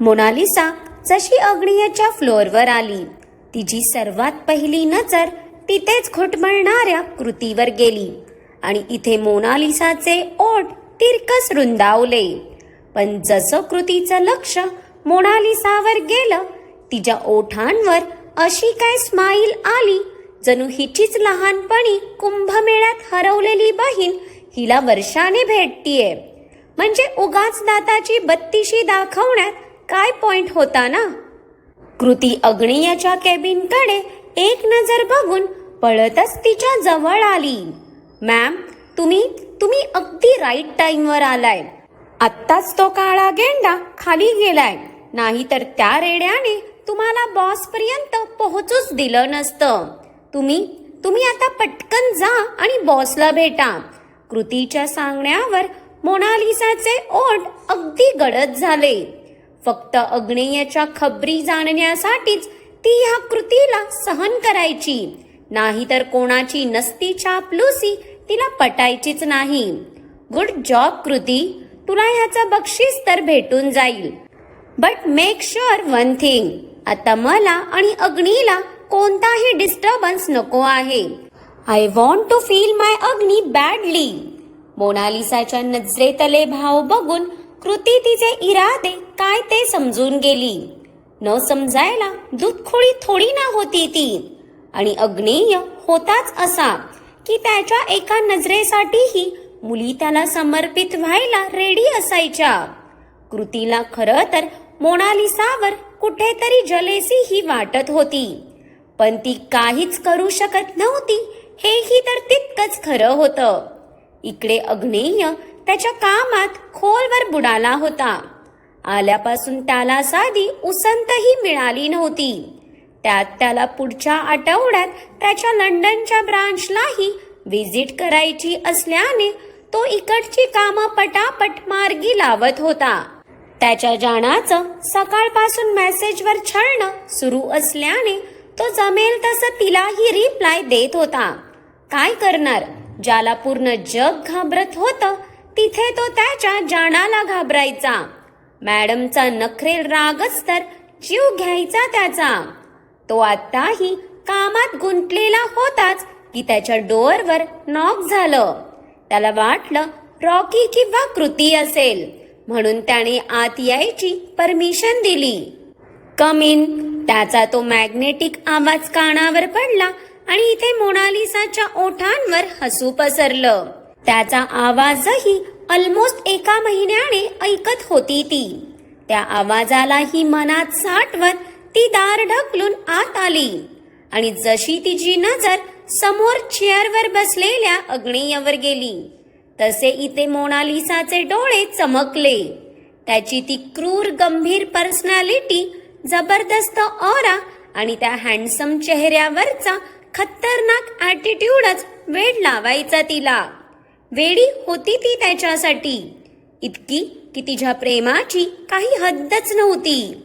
Mona Lisa जशी अग्नियाच्या फ्लोअरवर आली. तिची सर्वात पहिली नजर तिथेच घुटमळणाऱ्या कृतीवर गेली आणि इथे मोनालिसाचे ओठ तिरकस रुंदावले. पण जसं कृतीचं लक्ष मोनालिसावर गेलं तिच्या ओठांवर अशी काय स्माईल आली जणू हिचीच लहानपणी कुंभमेळ्यात हरवलेली बहीण हिला वर्षाने भेटतीये. म्हणजे उगाच दाताची बत्तीशी दाखवण्यात काय पॉइंट होता ना? कृती अग्नियाच्या केबिनकडे एक नजर बघून पळतच तिच्या जवळ आली. मॅम तुम्ही तुम्ही अगदी राईट टाइमवर आलाय. आत्ताच तो काळा गेंडा खाली गेलाय. नाहीतर त्या रेड्याने तुम्हाला बॉस पर्यंत पोहोचूच दिलं नसतं. तुम्ही तुम्ही आता पटकन जा आणि बॉसला भेटा. कृतीच्या सांगण्यावर मोनालिसाचे ओठ अगदी गडद झाले. फक्त अग्नेयाच्या खबरी जाणण्यासाठीच ती ह्या कृतीला सहन करायची. नाहीतर कोणाची नसती चापलुसी तिला पटायचीच नाही. गुड जॉब कृती. तुला ह्याचं बक्षीस तर भेटून जाईल. But make sure one thing आता मला आणि अग्नीला कोणताही डिस्टर्बन्स नको आहे. I want to feel my Agni badly मोनालिसाच्या नजरेतले भाव बघून कृती तिचे इरादे काय ते समजून गेली. न समजायला दूधखोळी थोडी ना होती ती. आणि अग्नेय होताच असा की त्याच्या एका नजरेसाठीही मुली त्याला समर्पित व्हायला रेडी असायच्या. कृतीला खरं तर मोनालिसावर कुठेतरी जलेसी ही वाटत होती. पण ती काहीच करू शकत नव्हती हेही तर तितकंच खरं होतं. इकडे अग्नेय त्याच्या कामात खोलवर बुडाला होता. आल्यापासून त्याला साधी उसंतही मिळाली नव्हती. त्यात त्याला पुढच्या आठवड्यात त्याच्या लंडनच्या ब्रांचलाही व्हिजिट करायची असल्याने तो इकडची कामं पटापट मार्गी लावत होता. त्याच्या जाण्याचं सकाळपासून मेसेजवर छळणं सुरू असल्याने तो जमेल तसं तिलाही रिप्लाय देत होता. काय करणार? ज्याला पूर्ण जग घाबरत होतं तिथे तो त्याच्या जाणाला घाबरायचा. मॅडमचा नखरेल रागच तर जीव घ्यायचा त्याचा. तो आताही कामात गुंतलेला होताच की त्याच्या डोअरवर नॉक झालं. त्याला वाटलं रॉकी किंवा कृती असेल. म्हणून त्याने आत यायची परमिशन दिली. कमिन त्याचा तो मॅग्नेटिक आवाज कानावर पडला आणि इथे मोनालिसाच्या ओठांवर हसू पसरलं. त्याचा आवाजही ऑलमोस्ट एका महिन्याने ऐकत होती ती. त्या आवाजालाही मनात साठवत ती दार ढकलून आत आली. आणि जशी तिची नजर समोर चेअरवर बसलेल्या अग्नेयावर गेली तसे इथे मोनालिसाचे डोळे चमकले. त्याची ती क्रूर गंभीर पर्सनॅलिटी जबरदस्त ओरा आणि त्या हँडसम चेहऱ्यावरचा खतरनाक ॲटिट्यूडच वेड लावायचा तिला. वेडी होती ती त्याच्यासाठी. इतकी की तिच्या प्रेमाची काही हद्दच नव्हती.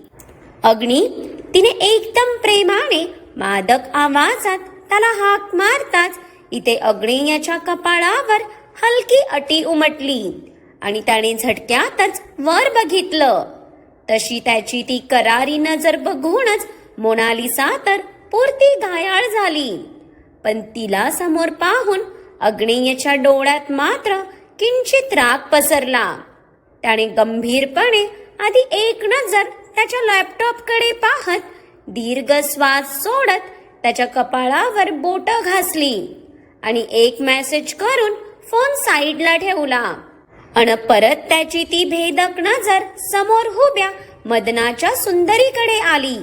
अग्नी तिने एकदम प्रेमाने मादक आवाजात त्याला हाक मारताच इथे अग्नेयाच्या कपाळावर हलकी अटी उमटली आणि त्याने झटक्यातच वर बघितलं. तशी त्याची ती करारी नजर बघूनच मोनालिसा तर पुरती घायाळ झाली. पण तिला समोर पाहून अग्नियच्या डोळ्यात मात्र किंचित राग पसरला. त्याने गंभीरपणे आधी एक नजर त्याच्या लॅपटॉपकडे पाहत दीर्घ श्वास सोडत त्याच्या कपाळावर बोट घासली आणि एक मेसेज करून फोन साईडला ठेवला. अन परत त्याची ती भेदक नजर समोर उभ्या मदनाच्या सुंदरीकडे आली.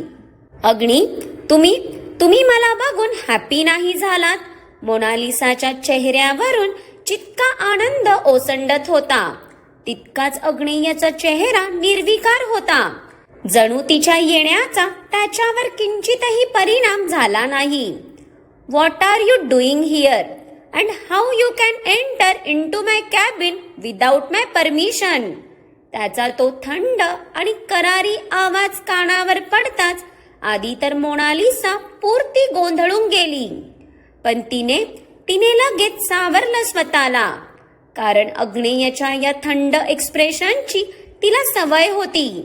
अग्नी तुम्ही तुम्ही मला बघून हॅपी नाही झालात? मोनालिसाच्या चेहऱ्यावरून जितका आनंद ओसंडत होता तितकाच अग्नेयाचा चेहरा निर्विकार होता. जणू तिच्या येण्याचा त्याच्यावर किंचितही परिणाम झाला नाही. What are you doing here and how you can enter into my cabin without my permission त्याचा तो थंड आणि करारी आवाज कानावर पडताच आधी तर मोनालिसा पूर्ती गोंधळून गेली. पण तिने तिने लगेच सावरलं स्वतःला. कारण अग्नेयच्या या थंड एक्सप्रेशनची तिला सवय होती.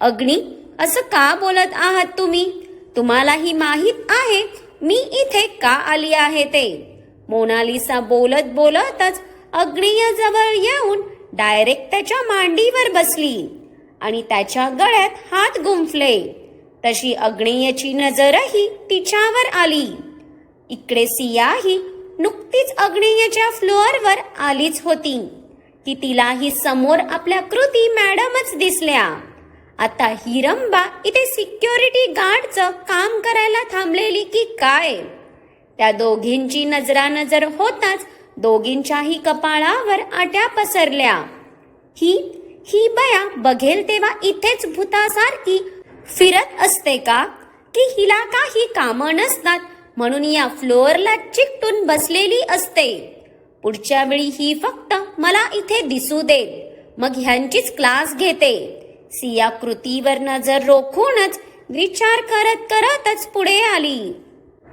अग्नी असं का बोलत आहात तुम्ही? तुम्हालाही माहीत आहे मी इथे का आली आहे ते? मोनालिसा बोलत बोलतच अग्नियजवळ येऊन डायरेक्ट त्याच्या मांडीवर बसली आणि त्याच्या गळ्यात हात गुंफले. तशी अग्नेयची नजरही तिच्यावर आली. इकडे सियाही नुकतीच अग्नियेच्या फ्लोअरवर आलीच होती. की तिलाही समोर आपल्या कृती मॅडमच दिसल्या. आता हिरंबा इथे सिक्युरिटी गार्डचं काम करायला थांबलेली की काय? त्या दोघींची नजरानजर होताच दोघींच्याही कपाळावर आट्या पसरल्या. ही ही बया बघेल तेव्हा इथेच भूतासारखी फिरत असते का? की हिला काही कामं नसतात म्हणून या फ्लोअरला चिकटून बसलेली असते. पुढच्या वेळी ही फक्त मला इथे दिसू दे. मग ह्यांचीच क्लास घेते. सिया कृतीवर नजर रोखूनच विचार करत करतच पुढे आली.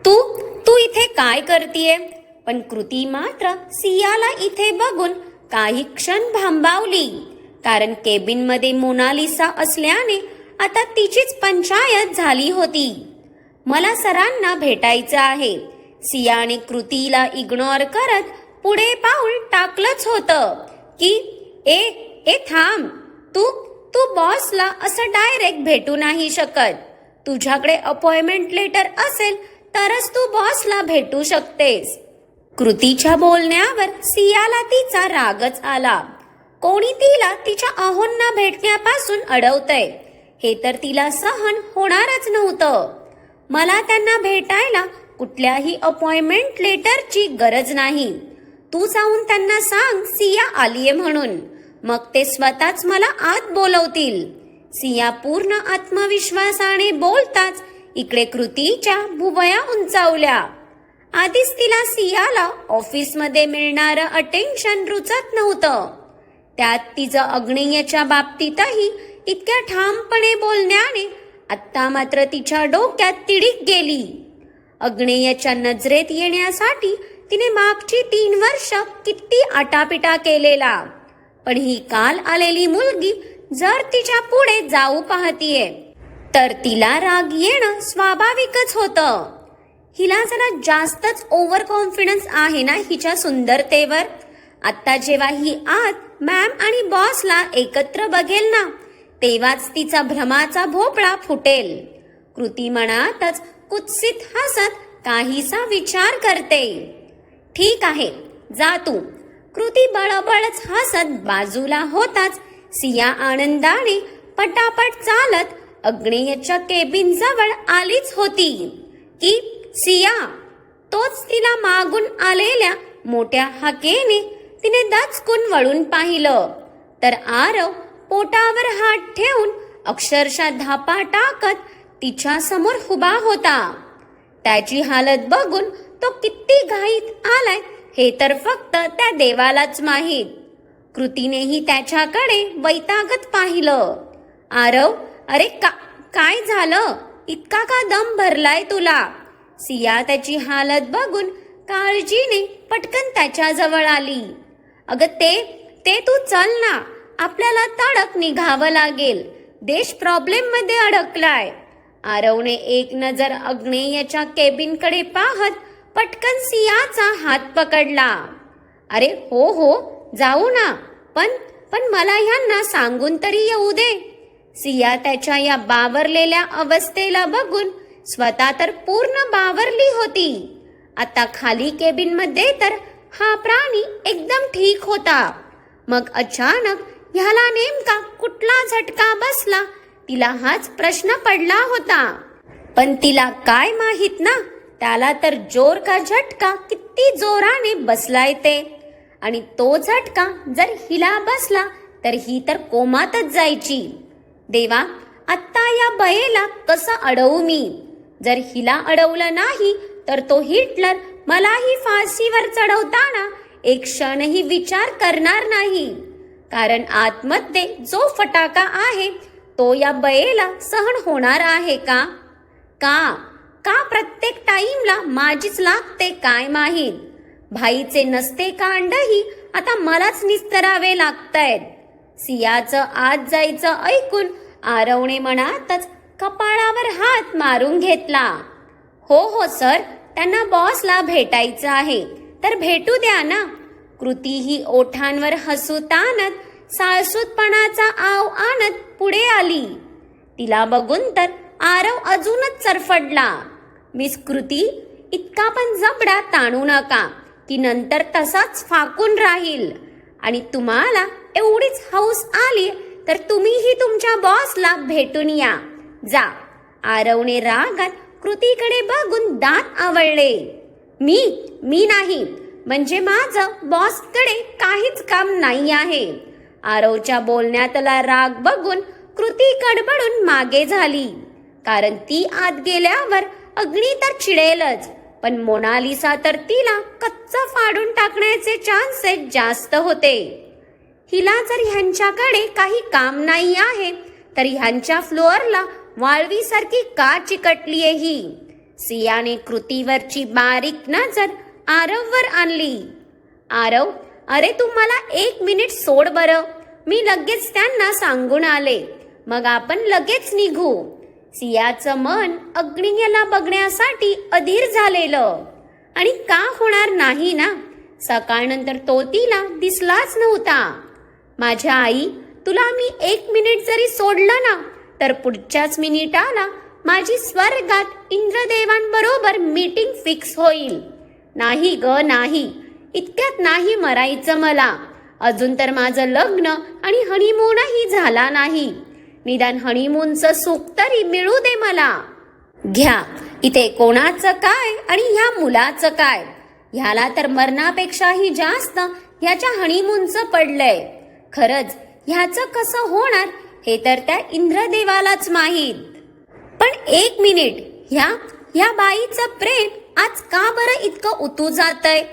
तू तू इथे काय करतीये? पण कृती मात्र सियाला इथे बघून काही क्षण भांबावली. कारण केबिनमध्ये मोनालिसा असल्याने आता तिचीच पंचायत झाली होती. मला सरांना भेटायचं आहे. सियाने कृतीला इग्नोर करत पुढे पाऊल टाकलंच होतं की ए ए थांब. तू तू बॉसला असं डायरेक्ट भेटू नाही शकत. तुझ्याकडे अपॉइंटमेंट लेटर असेल तरच तू बॉसला भेटू शकतेस. कृतीच्या बोलण्यावर सियाला तिचा रागच आला. कोणी तिला तिच्या अहोंना भेटण्यापासून अडवतय? हे तर तिला सहन होणारच नव्हतं. मला त्यांना भेटायला कुठल्याही अपॉइंटमेंट लेटरची गरज नाही. तू जाऊन त्यांना सांग सिया आलीये म्हणून. मग ते स्वतःच मला आत बोलवतील. सिया पूर्ण आत्मविश्वासाने बोलताच इकडे कृतीच्या भुवया उंचावल्या. आधीच तिला सियाला ऑफिसमध्ये मिळणारं अटेन्शन रुचत नव्हतं. त्यात तिचं अग्नेयच्या बाबतीतही इतक्या ठामपणे बोलण्याने आत्ता मात्र तिच्या डोक्यात तिडीक गेली. अग्नेयच्या नजरेत येण्यासाठी तिने मागची तीन वर्ष किती आटापिटा केलेला. पण ही काल आलेली मुलगी जर तिच्या पुढे जाऊ पाहतीये तर तिला राग येणं स्वाभाविकच होतं. हिला जरा जास्तच ओव्हर कॉन्फिडन्स आहे ना हिच्या सुंदरतेवर? आता जेव्हा ही आत मॅम आणि बॉसला एकत्र बघेल ना तेव्हाच तिचा भ्रमाचा भोपळा फुटेल. कृती मनातच कुत्सित हसत काहीसा विचार करते. ठीक आहे जा तू. कृती बळबळच हसत बाजूला होताच सिया आनंदाने पटापट चालत अग्नेयच्या केबिन जवळ आलीच होती. की सिया तोच तिला मागून आलेल्या मोठ्या हाकेने तिने दचकून वळून पाहिलं. तर आरव पोटावर हात ठेवून अक्षरशः धापा टाकत तिच्या समोर उभा होता. त्याची हालत बघून तो किती घाईत आलाय हे तर फक्त त्या देवालाच माहीत. कृतीनेही त्याच्याकडे वैतागत पाहिलं. आरव अरे का काय झालं? इतका का दम भरलाय तुला? सिया त्याची हालत बघून काळजीने पटकन त्याच्याजवळ आली. अगं ते ते तू चल ना. आपल्याला तडक निघावं लागेल. देश प्रॉब्लेममध्ये अडकलाय. आरवने एक नजर अग्नेयच्या केबिनकडे पाहत पटकन सियाचा हात पकडला. अरे हो हो जाऊ ना. पण पण मला ह्यांना सांगून तरी येऊ दे. सिया त्याच्या या बावरलेल्या अवस्थेला बघून स्वतः तर पूर्ण बावरली होती. आता खाली केबिनमध्ये तर हा प्राणी एकदम ठीक होता. मग अचानक ह्याला नेमका कुठला झटका बसला? तिला हाच प्रश्न पडला होता. पण तिला काय माहीत ना? त्याला तर जोर का झटका किती जोराने बसलाय ते. आणि तो झटका जर हिला बसला तर ही तर कोमातच जायची. देवा आत्ता या बयेला कसं अडवू मी? जर हिला अडवलं नाही तर तो हिटलर मलाही फाशीवर चढवताना एक क्षणही विचार करणार नाही. कारण आतमध्ये जो फटाका आहे तो या बयेला सहन होणार आहे का? का? का प्रत्येक टाईमला माझीच लागते काय माहीत? भाईचे नसते कांडही आता मलाच निस्तरावे लागतायत. सियाचं आत जायचं ऐकून आरवणे मनातच कपाळावर हात मारून घेतला. हो हो सर त्यांना बॉसला भेटायचं आहे. तर भेटू द्या ना. कृती ही ओठांवर हसू ताणत साळसूतपणाचा आव आणत पुढे आली. तिला बघून तर आरव अजूनच चरफडला. मिस कृती इतका पण जबडा ताणू नका. की नंतर तसाच फाकून राहील. आणि तुम्हाला एवढीच हौस आली तर तुम्हीही तुमच्या बॉसला भेटून या. जा. आरवने रागात कृतीकडे बघून दात आवळले. मी? मी नाही. म्हणजे माझं बॉसकडे काहीच काम नाही आहे. आरवच्या बोलण्यातला राग बघून कृती कडबडून मागे झाली. कारण ती आत गेल्यावर अग्नी तर चिडेलच पण मोनालिसा तर तिला कच्चा फाडून टाकण्याचे चान्सेस जास्त होते. हिला जर ह्यांच्याकडे काही काम नाही आहे तर ह्यांच्या फ्लोअरला वाळवीसारखी का चिकटलीये ही? सियाने कृतीवरची बारीक नजर आरववर आणली. आरव अरे तू मला एक मिनिट सोड बरं. मी लगेच त्यांना सांगून आले. मग आपण लगेच निघू. सियाचं मन अग्नियला बघण्यासाठी अधीर झालेलं. आणि का होणार नाही ना? सकाळनंतर तो तिला दिसलाच नव्हता. माझ्या आई तुला मी एक मिनिट जरी सोडलं ना तर पुढच्याच मिनिटाला माझी स्वर्गात इंद्रदेवांबरोबर मीटिंग फिक्स होईल. नाही ग नाही. इतक्यात नाही मरायचं मला. अजून तर माझं लग्न आणि हनीमूनही झाला नाही. निदान हनीमूनचं सुख तरी मिळू दे मला. घ्या इथे कोणाचं काय आणि ह्या मुलाचं काय? ह्याला तर मरणापेक्षाही जास्त ह्याच्या हनीमूनचं पडलंय. खरंच ह्याचं कसं होणार हे तर त्या इंद्रदेवालाच माहीत. पण एक मिनिट ह्या ह्या बाईचं प्रेम आज का बरं इतकं उतू जातय?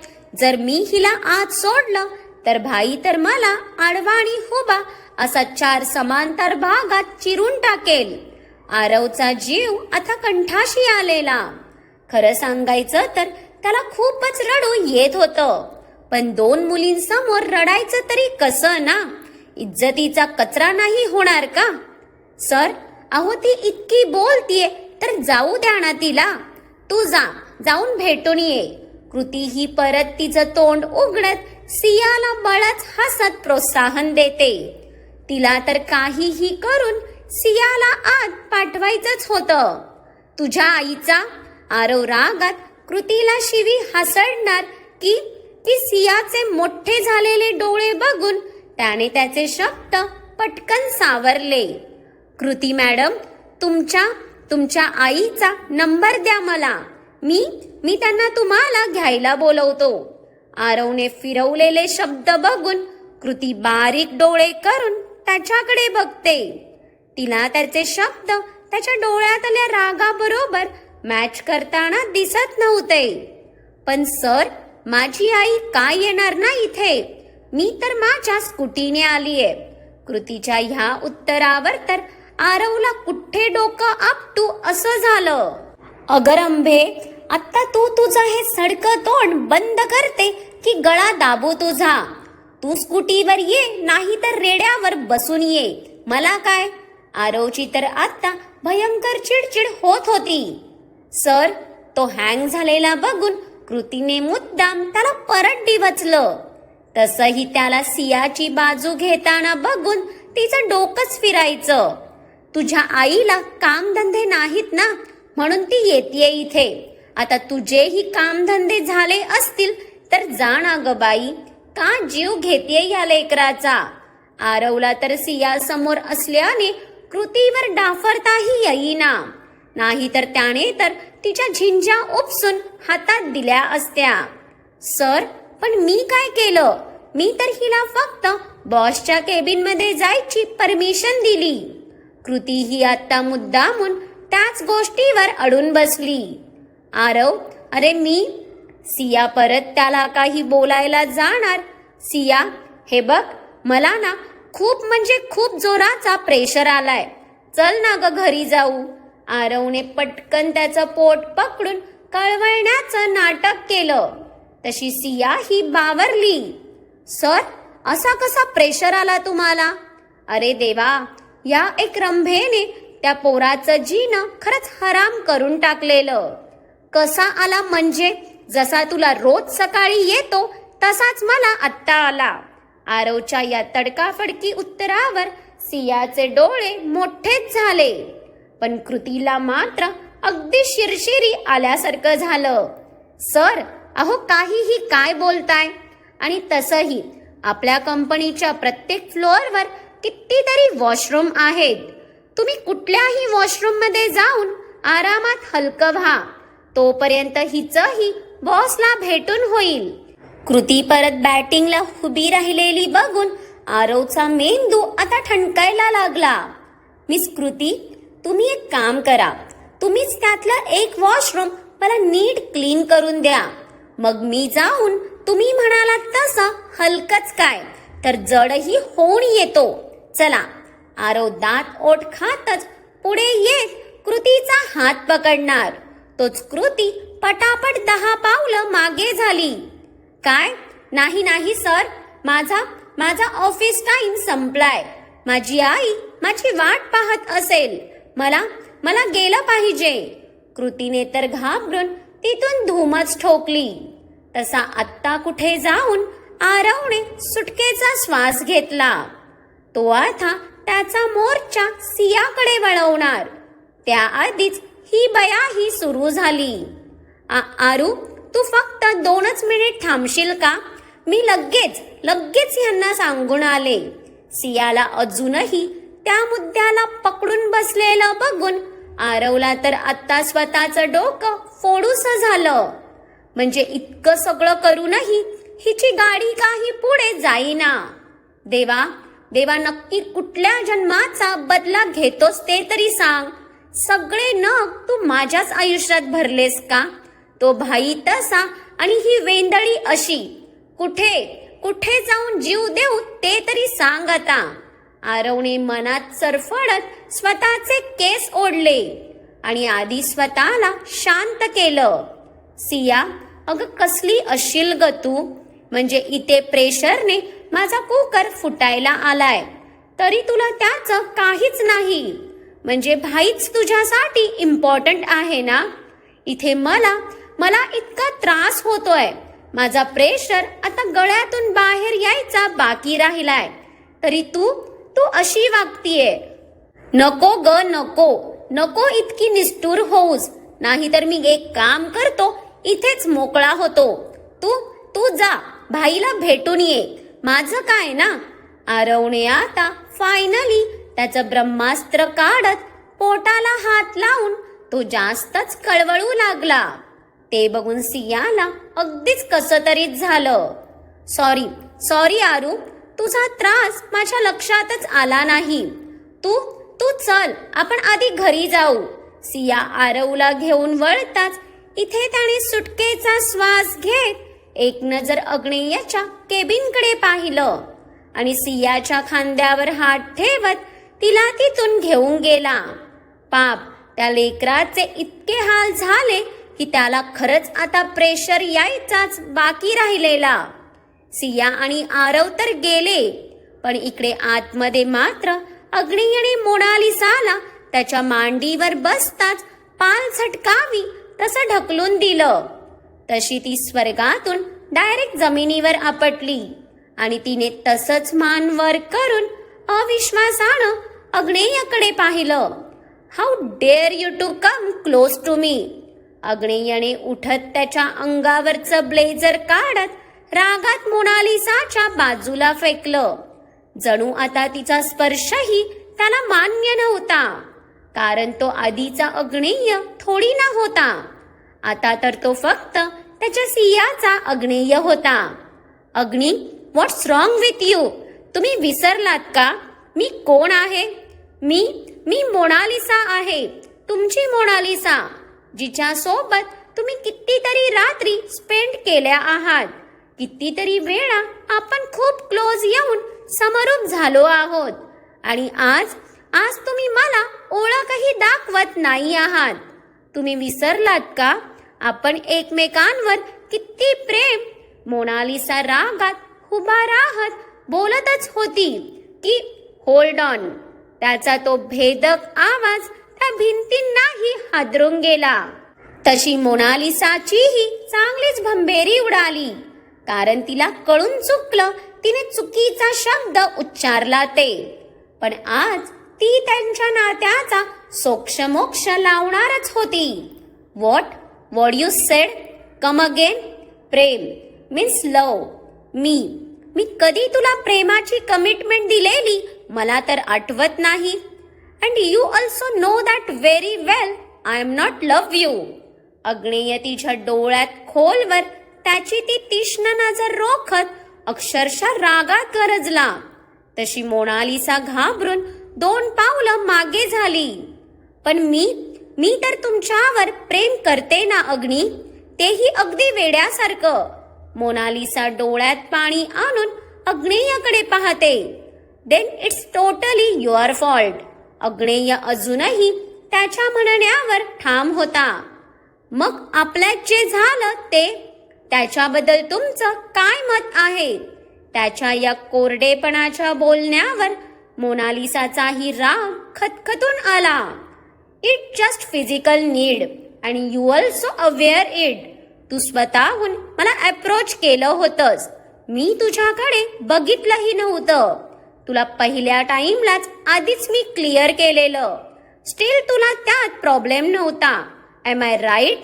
जर मी हिला आज सोडलं तर भाई तर मला आडवा आणि हुबा असा चार समांतर भागात चिरून टाकेल. आरवचा जीव आता कंठाशी आलेला. खरं सांगायचं तर त्याला खूपच रडू येत होतं. पण दोन मुलींसमोर रडायचं तरी कसं ना? इज्जतीचा कचरा नाही होणार का? सर अहो ती इतकी बोलतीये तर जाऊ द्या ना तिला. तू जा. जाऊन भेटून ये. कृती ही परत तिचं तोंड उघडत सियाला बळच हसत प्रोत्साहन देते. तिला तर काहीही करून सियाला आत पाठवायचंच होतं. तुझ्या आईचा आरव रागात कृतीला शिवी हसडणार की ती सियाचे मोठे झालेले डोळे बघून त्याने त्याचे शब्द पटकन सावरले. कृती मॅडम तुमच्या तुमच्या आईचा नंबर द्या मला. मी मी त्यांना तुम्हाला घ्यायला बोलवतो. आरवने फिरवलेले शब्द बघून कृती बारीक डोळे करून त्याच्याकडे बघते. तिला त्याचे शब्द त्याच्या डोळ्यातल्या रागाबरोबर मॅच करताना दिसत नव्हते. पण सर माझी आई काय येणार ना इथे? मी तर माझ्या स्कूटीने आलीये. कृतीच्या ह्या उत्तरावर तर आरवला कुठे डोकं आपटू असं झालं. अगर आता तू तुझं हे सडकं तोंड बंद करते की गळा दाबो तुझा. तू स्कूटीवर ये नाही तर रेड्यावर बसून ये. मला काय? आरवची तर आता भयंकर चिडचिड होत होती. सर तो हँग झालेला बघून कृतीने मुद्दाम त्याला परत डिवचलं तसही त्याला सियाची बाजू घेताना बघून तिचं डोकंच फिरायचं. तुझ्या आईला कामधंदे नाहीत ना म्हणून ती येते इथे. आता तुझेही कामधंदे झाले असतील तर जाण अगं ग बाई का जीव घेते या लेकराचा? आरवला तर सिया समोर असल्याने कृतीवर डाफरताही येईना. नाही तर त्याने तर तिच्या झिंजा उपसून हातात दिल्या असत्या. सर पण मी काय केलं? मी तर हिला फक्त बॉसच्या केबिनमध्ये जायची परमिशन दिली. कृती ही आता मुद्दामून त्याच गोष्टीवर अडून बसली. आरव अरे मी? सिया परत त्याला काही बोलायला जाणार? सिया हे बघ मला ना खूप म्हणजे खूप जोराचा प्रेशर आलाय. चल ना ग घरी जाऊ. आरवने पटकन त्याचं पोट पकडून कळवळण्याचं नाटक केलं. तशी सिया ही बावरली. सर असा कसा प्रेशर आला तुम्हाला? अरे देवा या एक रंभेने त्या पोराचं जीन खरंच हराम करून टाकलेलं. कसा आला म्हणजे? जसा तुला रोज सकाळी येतो तसाच मला आत्ता आला. आरवच्या या तडकाफडकी उत्तरावर सियाचे डोळे मोठेच झाले. पण कृतीला मात्र अगदी शिरशिरी आल्यासारखं झालं. सर अहो काहीही काय बोलताय? आणि तसंही आपल्या कंपनीच्या प्रत्येक फ्लोअरवर कितीतरी वॉशरूम आहेत. तुम्ही कुठल्याही वॉशरूममध्ये जाऊन आरामात हलकं व्हा. तोपर्यंत हिचंही बॉसला भेटून होईल. कृती परत बॅटिंगला उभी राहिलेली बघून आरवचा मेंदू आता ठणकायला लागला. मिस कृती तुम्ही एक काम करा. तुम्हीच त्यातलं एक वॉशरूम मला नीट क्लीन करून द्या. मग मी जाऊन तुम्ही म्हणालात तसं हलकच काय तर जडही होऊन येतो. चला आरव दात ओठ खातच पुढे येत कृतीचा हात पकडणार. तोच कृती पटापट दहा पावलं मागे झाली. काय? नाही नाही सर. माझा माझा ऑफिस टाइम संपलाय. माझी आई माझी वाट पाहत असेल. मला मला गेलं पाहिजे. कृतीने तर घाबरून तिथून धूमच ठोकली. तसा आत्ता कुठे जाऊन आरवने सुटकेचा श्वास घेतला. तो आता त्याचा मोर्चा सियाकडे वळवणार. त्याआधीच ही बयाही सुरू झाली. आ- आरू तू फक्त दोनच मिनिट थांबशील का? मी लगेच लगेच यांना सांगून आले. सियाला अजूनही त्या मुद्द्याला पकडून बसलेलं बघून आरवला तर आता स्वतःचं डोकं फोडूस झालं. म्हणजे इतकं सगळं करूनही हिची गाडी काही पुढे जाईना. देवा देवा नक्की कुठल्या जन्माचा बदला घेतोस ते तरी सांग. सगळे नग तू माझ्याच आयुष्यात भरलेस का? तो भाई तसा आणि ही वेंदळी अशी. कुठे कुठे जाऊन जीव देऊ ते तरी सांग आता. आरवने मनात सरफडत स्वतःचे केस ओढले आणि आधी स्वतःला शांत केलं. सिया अगं कसली अशील ग तू? म्हणजे इथे प्रेशरने माझा कुकर फुटायला आलाय. तरी तुला त्याचं काहीच नाही. म्हणजे भाईच तुझ्यासाठी इम्पॉर्टंट आहे ना? इथे मला मला इतका त्रास होतोय. माझा प्रेशर आता गळ्यातून बाहेर यायचा बाकी राहिलाय. तरी तू तू अशी वागतीये. नको ग नको. नको इतकी निष्ठूर होऊस. नाहीतर मी एक काम करतो इथेच मोकळा होतो. तू तू जा भाईला भेटून ये. माझं काय ना? आरवणे आता फायनली त्याचं ब्रह्मास्त्र काढत पोटाला हात लावून तो जास्तच कळवळू लागला. ते बघून सियाला अगदीच कस तरीच झालं. सॉरी सॉरी आरू तुझा त्रास माझ्या लक्षातच आला नाही. तू तू चल आपण आधी घरी जाऊ. सिया आरवला घेऊन वळताच इथे त्याने सुटकेचा श्वास घेत एक नजर अग्नेयाच्या केबिनकडे पाहिलं. आणि सियाच्या खांद्यावर हात ठेवत तिला तिथून घेऊन गेला. पाप त्या लेकराचे इतके हाल झाले की त्याला खरंच आता प्रेशर यायचाच बाकी राहिलेला. सिया आणि आरव तर गेले पण इकडे आतमध्ये मात्र अग्नी आणि मोनालिसाला त्याच्या मांडीवर बसताच पाल झटकावी तसं ढकलून दिलं. तशी ती स्वर्गातून डायरेक्ट जमिनीवर आपटली आणि तिने तसंच मान वर करून अविश्वासानं अग्नेयाकडे पाहिलं. How dare you to come close to me अग्नेयाने उठत त्याच्या अंगावरचं ब्लेझर काढत रागात मोनालिसाच्या बाजूला फेकलं. जणू आता तिचा स्पर्शही त्याला मान्य नव्हता कारण तो आधीचा अग्नेय थोडी ना होता. आता तर तो फक्त त्याच्या सियाचा अग्नेय होता. अग्नी व्हॉट्स रॉंग विथ यू तुम्ही विसरलात का? मी कोण आहे? मी मी मोनालिसा आहे. तुमची मोनालिसा जिच्या सोबत तुम्ही कितीतरी रात्री स्पेंड केल्या आहात. कितीतरी वेळा आपण खूप क्लोज येऊन समरूप झालो आहोत. आणि आज आज तुम्ही मला ओळखही दाखवत नाही आहात. तुम्ही विसरलात का? आपण एकमेकांवर किती प्रेम मोनालिसा रागात उभा राहत बोलतच होती की होल्ड ऑन त्याचा तो भेदक आवाज त्या भिंतींनाही हादरून गेला. तशी मोनालिसाचीही चांगलीच भंबेरी उडाली. कारण तिला कळून चुकलं तिने चुकीचा शब्द उच्चारला ते. पण आज ती त्यांच्या नात्याचा सोक्षमोक्ष लावणारच होती. What what you said come again Prem means love मी मी कधी तुला प्रेमाची कमिटमेंट दिलेली? मला तर आठवत नाही. And you also know that very well I am not love you Agney तिच्या डोळ्यात खोलवर त्याची ती तीक्ष्ण नजर रोखत अक्षरशः रागात गरजला. तशी मोनालिसा घाबरून दोन पावलं मागे झाली. पण मी मी तर तुमच्यावर प्रेम करते ना अग्नी? तेही अगदी वेड्यासारखं. मोनालिसा डोळ्यात पाणी आणून अग्नेयकडे पाहते. Then it's totally your fault Agney अजूनही त्याच्या म्हणण्यावर ठाम होता. मग आपल्यात जे झालं ते त्याच्याबद्दल तुमचं काय मत आहे? त्याच्या या कोरडेपणाच्या बोलण्यावर मोनालिसाचाही राग खतखतून आला. इट जस्ट फिजिकल नीड आणि यू ऑल्सो अवेअर इट तू स्वतःहून मला अप्रोच केलं होतंस. मी तुझ्याकडे बघितलंही नव्हतं. तुला पहिल्या टाइमलाच आधीच मी क्लिअर केलेलं. स्टील तुला त्यात प्रॉब्लेम नव्हता. एम आय राईट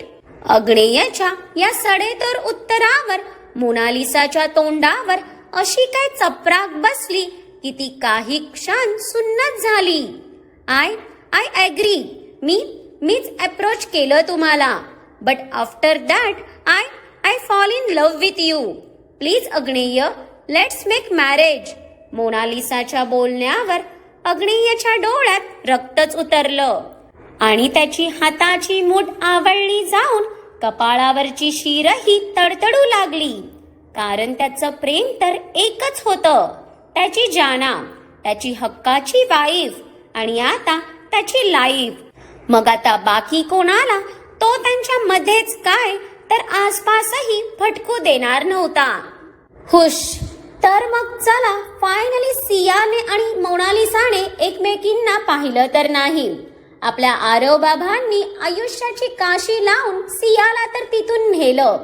अग्नेयच्या या सडेतोर उत्तरावर मोनालिसाच्या तोंडावर अशी काय चपराक बसली की ती काही क्षण सुन्नत झाली. आय आय ॲग्री मी मीच अप्रोच केलं तुम्हाला. But after that I I fall in love with you please Agney let's make marriage मोनालिसाच्या बोलण्यावर अग्नेयच्या डोळ्यात रक्तच उतरलं. आणि त्याची हाताची मूठ आवळली जाऊन कपाळावरची शिरही तडतडू लागली. कारण त्याचं प्रेम तर एकच होतं. त्याची जाना त्याची हक्काची वाईफ आणि आता त्याची लाईफ मग आता बाकी कोणाला तो त्यांच्या मध्येच काय तर आसपासही फटकू देणार नव्हता. हुश. तर मग चला फायनली सियाने आणि मोनालिसाने एकमेकींना पाहिलं तर नाही. आपल्या आरोबाबांनी आयुष्याची काशी लावून सियाला तर तिथून नेलं.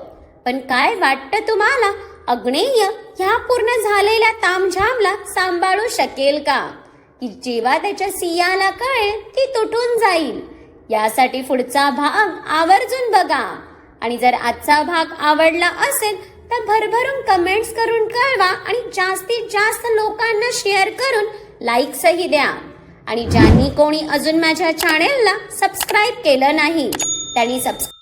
पण काय वाटतं तुम्हाला? अग्नेय ह्या पूर्ण झालेल्या तामझामला सांभाळू शकेल का? की जेव्हा त्याच्या सियाला कळेल ती तुटून जाईल. यासाठी पुढचा भाग आवर्जून बघा. आणि जर आजचा भाग आवडला असेल तर भरभरून कमेंट्स करून कळवा आणि जास्तीत जास्त लोकांना शेअर करून लाईक्सही द्या. आणि ज्यांनी कोणी अजून माझ्या चॅनेलला सबस्क्राईब केलं नाही त्यांनी सबस्क्राईब